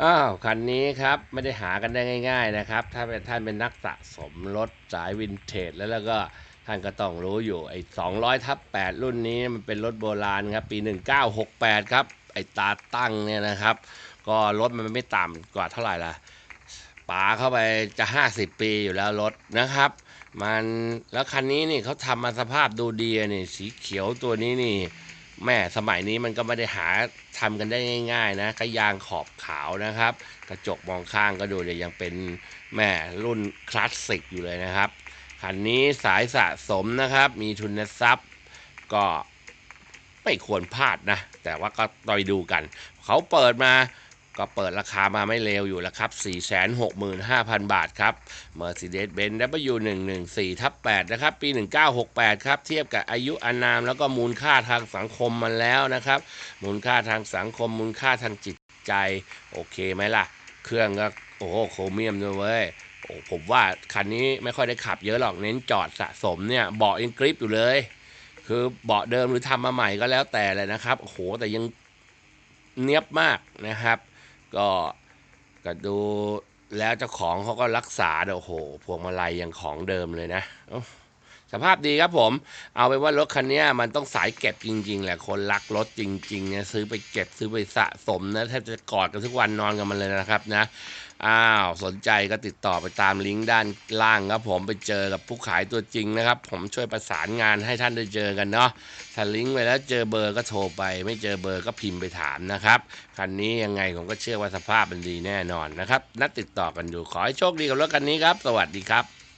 อ้าวคันนี้ครับไม่ได้หากันได้ง่าย ๆนะครับ ถ้าเป็นท่านเป็นนักสะสมรถสายวินเทจแล้วแล้วก็ท่านก็ต้องรู้อยู่ไอ้200ทับ8รุ่นนี้มันเป็นรถโบราณครับ ปี 1968 ครับ ไอ้ตาตั้งเนี่ยนะครับ ก็รถมันไม่ต่ำกว่าเท่าไหร่ล่ะป๋าเข้าไปจะ 50 ปีอยู่แล้วรถนะครับ มันแล้วคันนี้นี่เขาทำมาสภาพดูดีนี่สีเขียวตัวนี้นี่ แม่สมัยนี้มันก็ไม่ได้หาทำกันได้ง่าย ๆ นะก็ยางขอบขาวนะครับ กระจกมองข้างก็ดูเลยยังเป็นแม่รุ่นคลาสสิกอยู่เลยนะครับคันนี้สายสะสมนะครับ มีทุนทรัพย์ก็ไม่ควรพลาดนะ แต่ว่าก็ต่อยดูกัน เขาเปิดมา ก็เปิดราคามาไม่เลวอยู่แล้วครับ 465,000 บาทครับ Mercedes-Benz W114 ทับ8นะครับ ปี 1968 ครับ เทียบกับอายุอานาม แล้วก็มูลค่าทางสังคมมันแล้วนะครับ มูลค่าทางสังคม มูลค่าทางจิตใจ โอเคไหมล่ะ เครื่องก็ โอ้โหโครเมียมด้วยเว้ยโอ้ผมว่าคันนี้ไม่ค่อยได้ขับเยอะหรอก เน้นจอดสะสมเนี่ยเบาะยังกริปอยู่เลย คือเบาะเดิมหรือทำมาใหม่ก็แล้วแต่เลยนะครับ โอ้โหแต่ยังเนียบมากนะครับ ก็ก็ดูแล้วเจ้าของเขาก็รักษาโอ้โหพวงมาลัยยังของเดิมเลยนะ สภาพดีครับผม เอาไปนว่ารถคันนี้มันต้องสายเก็บจริง ๆ แหละ คนรักรถจริงๆเนี่ยซื้อไปเก็บซื้อไปสะสมนะแทบจะกอดกันทุกวันนอนกันมันเลยนะครับนะ อ้าว สนใจก็ติดต่อไปตามลิงก์ด้านล่างครับผมไปเจอกับผู้ขายตัวจริงนะครับ ผมช่วยประสานงานให้ท่านได้เจอกันเนาะถ้าลิงก์ไปแล้วเจอเบอร์ก็โทรไป ไม่เจอเบอร์ก็พิมพ์ไปถามนะครับ คันนี้ยังไงผมก็เชื่อว่าสภาพมันดีแน่นอนนะครับ นัดติดต่อกันดูขอให้โชคดีกับรถคันนี้ครับ สวัสดีครับ